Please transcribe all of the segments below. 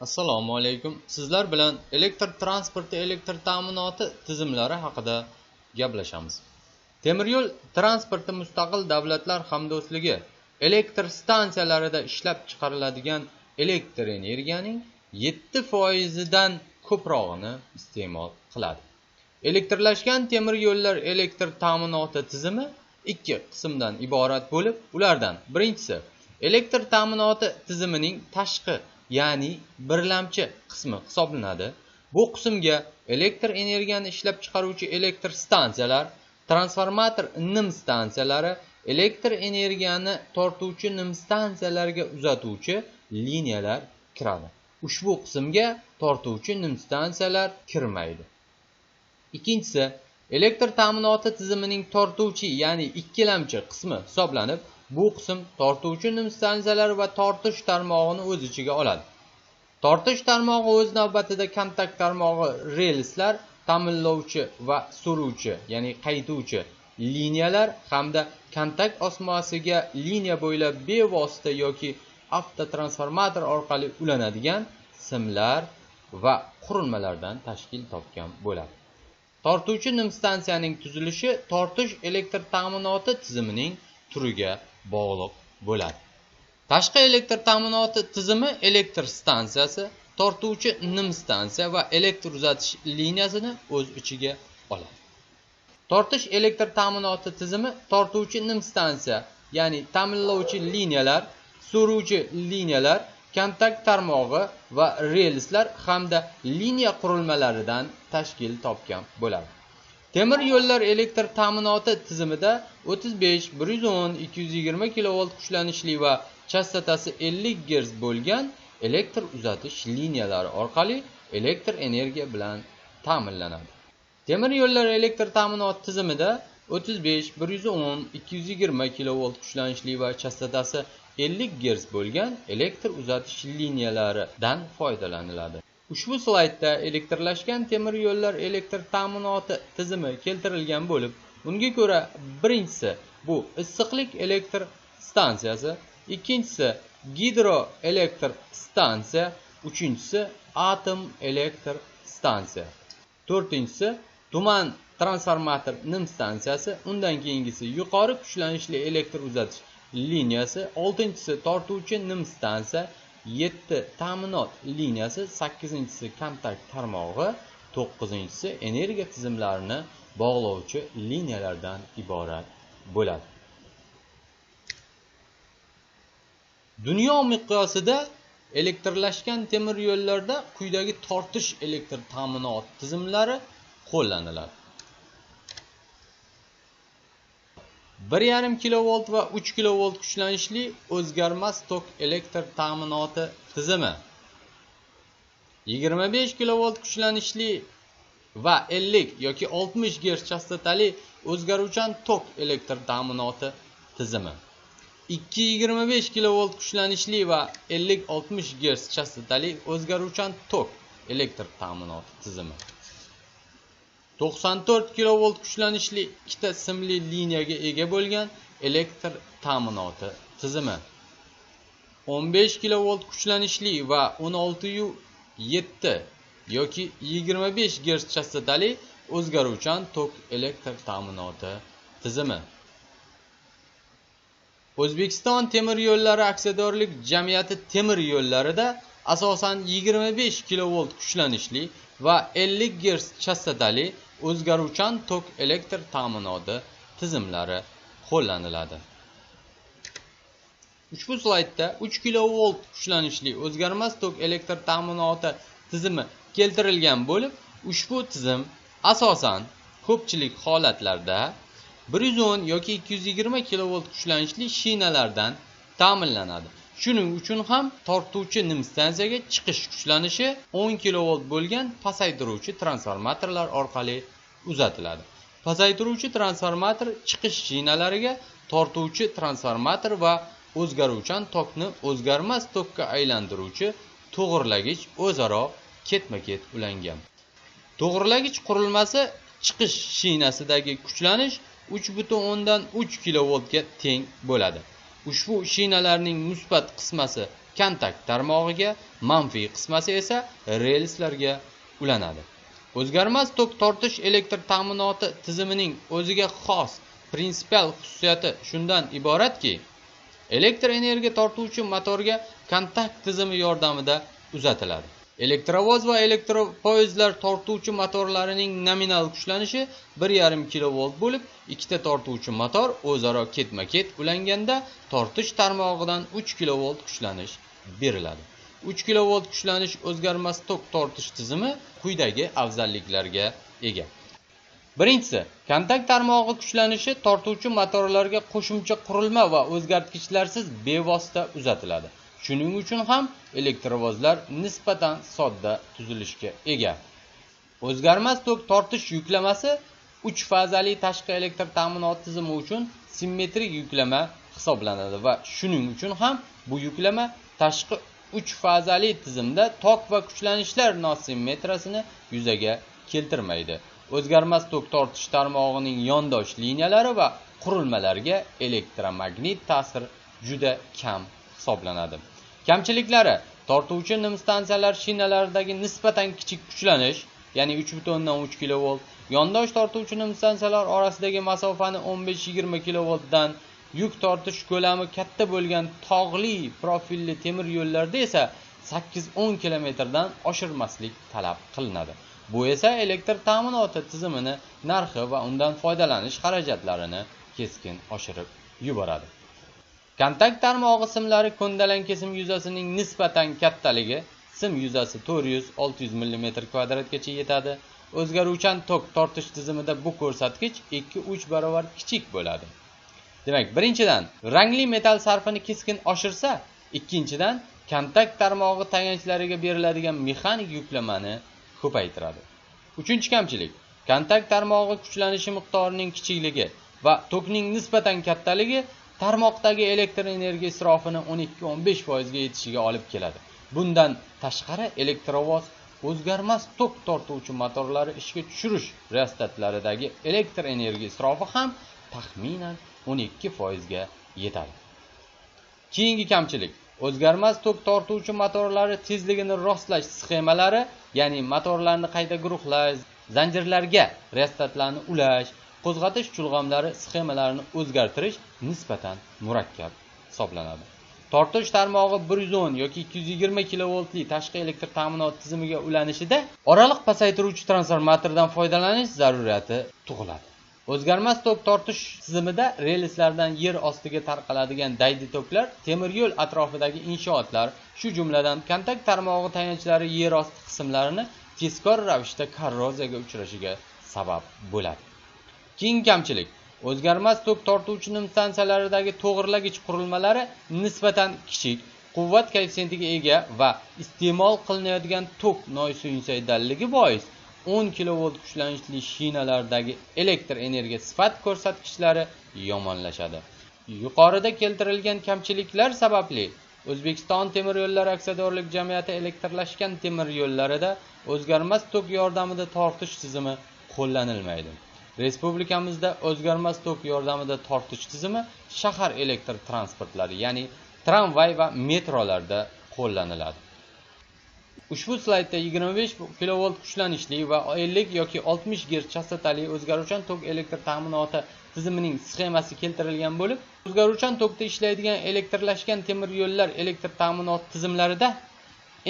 assalomu alaykum. Sizlar bilan elektr transporti elektr ta'minoti tizimlari haqida gaplashamiz. Temiryo'l transporti mustaqil davlatlar hamdo'stligi elektr stansiyalarida ishlab chiqariladigan elektr energiyaning yetti foizidan ko'prog'ini iste'mol qiladi. Elektrlashgan temir yo'llar elektr ta'minoti tizimi ikki qismdan iborat bo'lib ulardan birinchisi elektr ta'minoti tizimining tashqi ya'ni birlamchi qismi hisoblanadi. Bu qismga elektr energiyani ishlab chiqaruvchi elektr stansiyalar transformator nim stansiyalari elektr energiyani tortuvchi nim stansiyalarga uzatuvchi liniyalar kiradi. Ushbu qismga tortuvchi nim stansiyalar kirmaydi. Ikkinchisi elektr ta'minoti tizimining tortuvchi ya'ni ikkilamchi qismi hisoblanib bu qism tortuvchi nim stansiyalar va tortish tarmog'ini o'z ichiga oladi. Tortish tarmog'i o'z navbatida kontakt tarmog'i relslar ta'minlovchi va suruvchi ya'ni qaytuvchi liniyalar hamda kontakt osmosiga liniya bo'ylab bevosita yoki avtotransformator orqali ulanadigan simlar va qurilmalardan tashkil topgan bo'ladi. Tortuvchi nim stansiyaning tuzilishi tortish elektr ta'minoti tizimining turiga bog'liq bo'ladi. Tashqi elektr ta'minoti tizimi elektr stansiyasi tortuvchi nim stansiya va elektr uzatish liniyasini o'z ichiga oladi. Tortish elektr ta'minoti tizimi tortuvchi nim stansiya ya'ni ta'minlovchi liniyalar so'ruvchi liniyalar kontakt tarmog'i va relslar hamda liniya qurilmalaridan tashkil topgan bo'ladi. Temir yo'llar elektr ta'minoti tizimida 35 110 220 kilovolt kuchlanishli va chastotasi 50 gerts bo'lgan elektr uzatish liniyalari orqali elektr energiya bilan ta'minlanadi. Temir yo'llar elektr ta'minoti tizimida 35 110 220 kilovolt kuchlanishli va chastotasi 50 gerts bo'lgan elektr uzatish liniyalaridan foydalaniladi. Ushbu slaydda elektrlashgan temir yo'llar elektr ta'minoti tizimi keltirilgan bo'lib unga ko'ra birinchisi bu issiqlik elektr stansiyasi ikkinchisi gidroelektr stansiya uchinchisi atom elektr stansiya to'rtinchisi tuman transformator nim stansiyasi undan keyingisi yuqori kuchlanishli elektr uzatish liniyasi oltinchisi tortuvchi nim stansiya yetti ta'minot liniyasi sakkizinchisi kontakt tarmog'i to'qqizinchisi energiya tizimlarini bog'lovchi liniyalardan iborat bo'ladi. Dunyo miqyosida elektrlashgan temir yo'llarda quyidagi tortish elektr ta'minot tizimlari qo'llaniladi. Bir yarim kilovolt va 3 kilovolt kuchlanishli o'zgarmas tok elektr ta'minoti tizimi. Yigirma besh kilovolt kuchlanishli va ellik yoki oltmish gerz chastotali o'zgaruvchan tok elektr ta'minoti tizimi. Ikki yigirma besh kilovolt kuchlanishli va ellik oltmish gerz chastotali o'zgaruvchan tok elektr ta'minoti tizimi. 94 kilovolt kuchlanishli ikkita simli liniyaga ega bo'lgan elektr ta'minoti tizimi. 15 kilovolt kuchlanishli va 16.7 yoki 25 gerts chastotali o'zgaruvchan tok elektr ta'minoti tizimi. O'zbekiston temir yo'llari aksiyadorlik jamiyati temir yo'llarida asosan 25 kilovolt kuchlanishli va 50 gerts chastotali o'zgaruvchan tok elektr ta'minoti tizimlari qo'llaniladi. Ushbu slaydda 3 kilovolt kuchlanishli o'zgarmas tok elektr ta'minoti tizimi keltirilgan bo'lib ushbu tizim asosan ko'pchilik holatlarda 110 yoki 220 kilovolt kuchlanishli shinalardan ta'minlanadi. Shuning uchun ham tortuvchi nim stansiyaga chiqish kuchlanishi 10 kilovolt bo'lgan pasaytiruvchi transformatorlar orqali uzatiladi. Pasaytiruvchi transformator chiqish shinalariga tortuvchi transformator va o'zgaruvchan tokni o'zgarmas tokka aylantiruvchi to'g'irlagich o'zaro ketma ket ulangan. To'g'irlagich qurilmasi chiqish shinasidagi kuchlanish 3.3 kilovoltga teng bo'ladi. Ushbu shinalarning musbat qismasi kontakt tarmog'iga manfiy qismasi esa relslarga ulanadi. O'zgarmas tok tortish elektr ta'minoti tizimining o'ziga xos prinsipial xususiyati shundan iboratki elektr energiya tortuvchi motorga kontakt tizimi yordamida uzatiladi. Elektrovoz va elektropoyezdlar tortuvchi motorlarining nominal kuchlanishi bir yarim kilovolt bo'lib ikkita tortuvchi motor o'zaro ketma ket ulanganda tortish tarmog'idan uch kilovolt kuchlanish beriladi. Uch kilovolt kuchlanish o'zgarmas tok tortish tizimi quyidagi afzalliklarga ega. Birinchisi kontakt tarmog'i kuchlanishi tortuvchi motorlarga qo'shimcha qurilma va o'zgartgichlarsiz bevosita uzatiladi. Shuning uchun ham elektrovozlar nisbatan sodda tuzilishga ega. O'zgarmas tok tortish yuklamasi uch fazali tashqi elektr ta'minoti tizimi uchun simmetrik yuklama hisoblanadi va shuning uchun ham bu yuklama tashqi uch fazali tizimda tok va kuchlanishlar nosimmetrasini yuzaga keltirmaydi. O'zgarmas tok tortish tarmog'ining yondosh liniyalari va qurilmalarga elektromagnit ta'sir juda kam hisoblanadi. Kamchiliklari tortuvchi nim stansiyalar shinalaridagi nisbatan kichik kuchlanish ya'ni uch butun o'ndan uch kilovolt yondosh tortuvchi nim stansiyalar orasidagi masofani o'n besh yigirma kilovoltdan yuk tortish ko'lami katta bo'lgan tog'li profilli temir yo'llarda esa sakkiz o'n kilometrdan oshirmaslik talab qilinadi. Bu esa elektr ta'minoti tizimini narxi va undan foydalanish xarajatlarini keskin oshirib yuboradi. Kontakt tarmog'i simlari ko'ndalang kesim yuzasining nisbatan kattaligi sim yuzasi 400-600 mm kvadratgacha yetadi. O'zgaruvchan tok tortish tizimida bu ko'rsatkich ikki uch barobar kichik bo'ladi. Demak birinchidan rangli metal sarfini keskin oshirsa ikkinchidan kontakt tarmog'i tayanchlariga beriladigan mexanik yuklamani ko'paytiradi. Uchinchi kamchilik kontakt tarmog'i kuchlanishi miqdorining kichikligi va tokning nisbatan kattaligi tarmoqdagi elektr energiya isrofini o'n ikki o'n besh foizga yetishiga olib keladi. Bundan tashqari elektrovoz o'zgarmas tok tortuvchi motorlari ishga tushirish reostatlaridagi elektr energiya isrofi ham taxminan o'n ikki foizga yetadi. Keyingi kamchilik. O'zgarmas tok tortuvchi motorlari tezligini rostlash sxemalari ya'ni motorlarni qayta guruhlash zanjirlarga reostatlarni ulash qo'zg'atish chulg'amlari sxemalarini o'zgartirish nisbatan murakkab hisoblanadi. Tortish tarmog'i bir yuz o'n yoki ikki yuz yigirma kilovoltli tashqi elektr ta'minoti tizimiga ulanishida oraliq pasaytiruvchi transformatordan foydalanish zaruriyati tug'iladi. O'zgarmas tok tortish tizimida relslardan yer ostiga tarqaladigan daydi toklar temir yo'l atrofidagi inshootlar shu jumladan kontakt tarmog'i tayanchlari yer osti qismlarini tezkor ravishda korroziyaga uchrashiga sabab bo'ladi. Keyingi kamchilik o'zgarmas tok tortuvchi nim stansiyalaridagi to'g'irlagich qurilmalari nisbatan kichik quvvat koeffitsiyentiga ega va iste'mol qilinayotgan tok nosuinsaydanligi bois 10 kilovolt kuchlanishli shinalardagi elektr energiya sifat ko'rsatkichlari yomonlashadi. Yuqorida keltirilgan kamchiliklar sababli o'zbekiston temir yo'llari aksiyadorlik jamiyati elektrlashgan temir yo'llarida o'zgarmas tok yordamida tortish tizimi qo'llanilmaydi. Respublikamizda o'zgarmas tok yordamida tortish tizimi shahar elektr transportlari ya'ni tramvay va metrolarda qo'llaniladi. Ushbu slaydda 25 kilovolt kuchlanishli va 50 yoki 60 gerts chastotali o'zgaruvchan tok elektr ta'minoti tizimining sxemasi keltirilgan bo'lib o'zgaruvchan tokda ishlaydigan elektrlashgan temir yo'llar elektr ta'minoti tizimlarida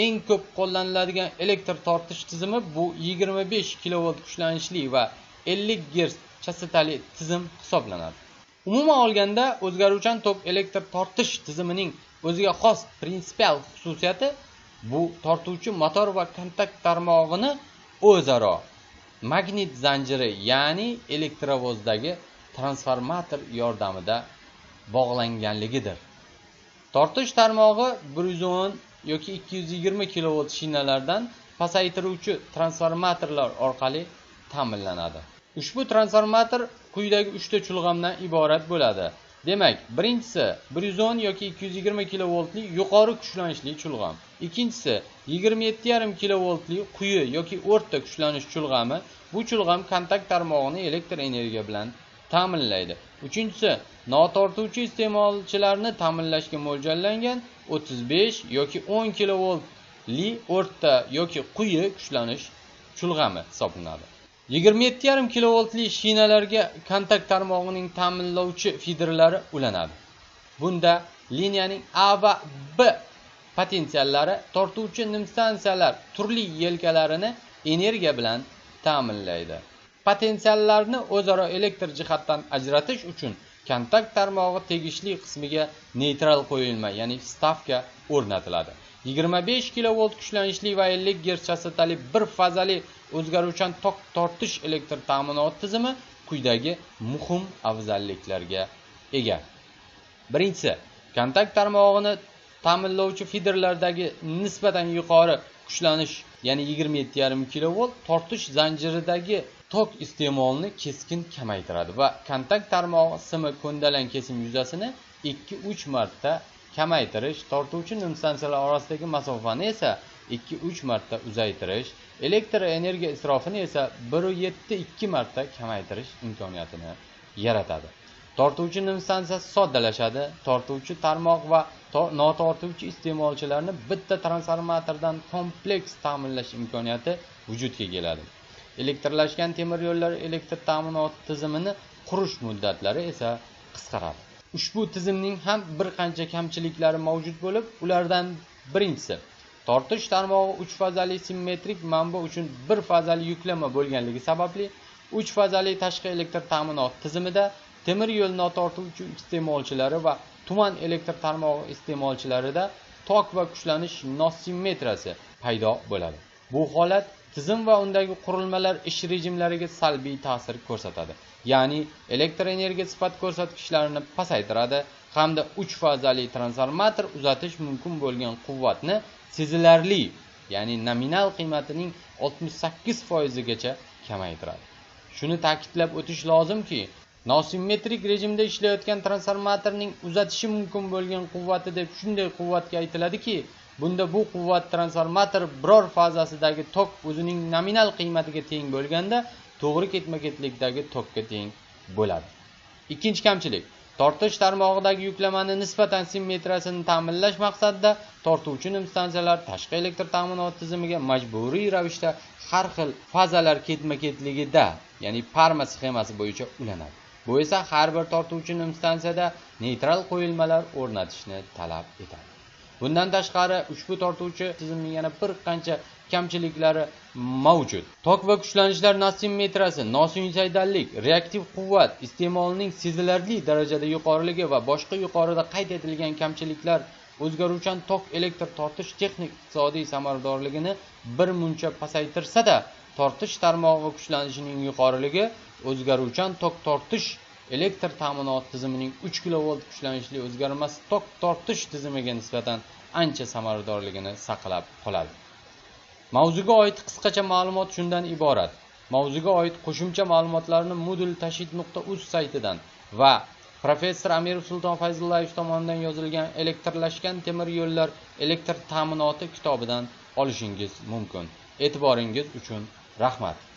eng ko'p qo'llaniladigan elektr tortish tizimi bu 25 kilovolt kuchlanishli va 50 gerts chastotali tizim hisoblanadi. Umuman olganda o'zgaruvchan tok elektr tortish tizimining o'ziga xos prinsipial xususiyati bu tortuvchi motor va kontakt tarmog'ini o'zaro magnit zanjiri ya'ni elektrovozdagi transformator yordamida bog'langanligidir. Tortish tarmog'i bir yuz o'n yoki ikki yuz yigirma kilovolt shinalardan pasaytiruvchi transformatorlar orqali ta'minlanadi. Ushbu transformator quyidagi uchta chulg'amdan iborat bo'ladi. Demak birinchisi bir yuz o'n yoki ikki yuz yigirma kilovoltli yuqori kuchlanishli chulg'am. Ikkinchisi yigirma yetti yarim kilovoltli quyi yoki o'rta kuchlanish chulg'ami. Bu chulg'am kontakt tarmog'ini elektr energiya bilan ta'minlaydi. Uchinchisi notortuvchi iste'molchilarni ta'minlashga mo'ljallangan 35 yoki 10 kilovoltli o'rta yoki quyi kuchlanish chulg'ami hisoblanadi. 27,5 kilovoltli shinalarga kontakt tarmog'ining ta'minlovchi fiderlari ulanadi. Bunda liniyaning a va b potensiallari tortuvchi nimstansiyalar turli yelkalarini energiya bilan ta'minlaydi. Potensiallarni o'zaro elektr jihatdan ajratish uchun kontakt tarmog'i tegishli qismiga neytral qo'yilma ya'ni stavka o'rnatiladi. 25 kilovolt kuchlanishli va 50 gerts chastotali bir fazali o'zgaruvchan tok tortish elektr ta'minoti tizimi quyidagi muhim afzalliklarga ega. Birinchisi kontakt tarmog'ini ta'minlovchi fiderlardagi nisbatan yuqori kuchlanish ya'ni 27,5 kilovolt tortish zanjiridagi tok iste'molini keskin kamaytiradi va kontakt tarmog'i simi ko'ndalang kesim yuzasini 2-3 marta kamaytirish tortuvchi nimstansiyalar orasidagi masofani esa 2-3 marta uzaytirish elektr energiya isrofini esa 1,7-2 marta kamaytirish imkoniyatini yaratadi. Tortuvchi nimstansiya soddalashadi tortuvchi tarmoq va notortuvchi iste'molchilarni bitta transformatordan kompleks ta'minlash imkoniyati vujudga keladi. Elektrlashgan temir yo'llar elektr ta'minoti tizimini qurish muddatlari esa qisqaradi. Ushbu tizimning ham bir qancha kamchiliklari mavjud bo'lib ulardan birinchisi tortish tarmog'i uch fazali simmetrik manba uchun bir fazali yuklama bo'lganligi sababli uch fazali tashqi elektr ta'minoti tizimida temir yo'l notortuvchi iste'molchilari va tuman elektr tarmog'i iste'molchilarida tok va kuchlanish nosimmetriyasi paydo bo'ladi. Bu holat tizim va undagi qurilmalar ish rejimlariga salbiy ta'sir ko'rsatadi. Ya'ni elektr energiya sifat ko'rsatkichlarini pasaytiradi hamda uch fazali transformator uzatish mumkin bo'lgan quvvatni sezilarli ya'ni nominal qiymatining 68 foizigacha kamaytiradi. Shuni ta'kidlab o'tish lozimki nosimmetrik rejimda ishlayotgan transformatorning uzatishi mumkin bo'lgan quvvati deb shunday quvvatga aytiladiki bunda bu quvvat transformator biror fazasidagi tok o'zining nominal qiymatiga teng bo'lganda to'g'ri ketma ketlikdagi tokka teng bo'ladi. Ikkinchi kamchilik tortish tarmog'idagi yuklamani nisbatan simmetriyasini ta'minlash maqsadida tortuvchi nimstansiyalar tashqi elektr ta'minoti tizimiga majburiy ravishda har xil fazalar ketma ketligida ya'ni parma sxemasi bo'yicha ulanadi. Bu esa har bir tortuvchi stansiyada neytral qo'yilmalar o'rnatishni talab etadi. Bundan tashqari ushbu tortuvchi tizimning yana bir qancha kamchiliklari mavjud. Tok va kuchlanishlar nosimmetriyasi nosinusaydanlik reaktiv quvvat iste'molining sezilarli darajada yuqoriligi va boshqa yuqorida qayd etilgan kamchiliklar o'zgaruvchan tok elektr tortish texnik iqtisodiy samaradorligini bir muncha pasaytirsada tortish tarmog'i kuchlanishining yuqoriligi o'zgaruvchan tok tortish elektr ta'minoti tizimining 3 kilovolt kuchlanishli o'zgarmas tok tortish tizimiga nisbatan ancha samaradorligini saqlab qoladi. Mavzuga oid qisqacha ma'lumot shundan iborat. Mavzuga oid qo'shimcha ma'lumotlarni modul tashid nuqta uz saytidan va professor amirov sulton fayzullayev tomonidan yozilgan elektrlashgan temir yo'llar elektr ta'minoti kitobidan olishingiz mumkin. E'tiboringiz uchun rahmat.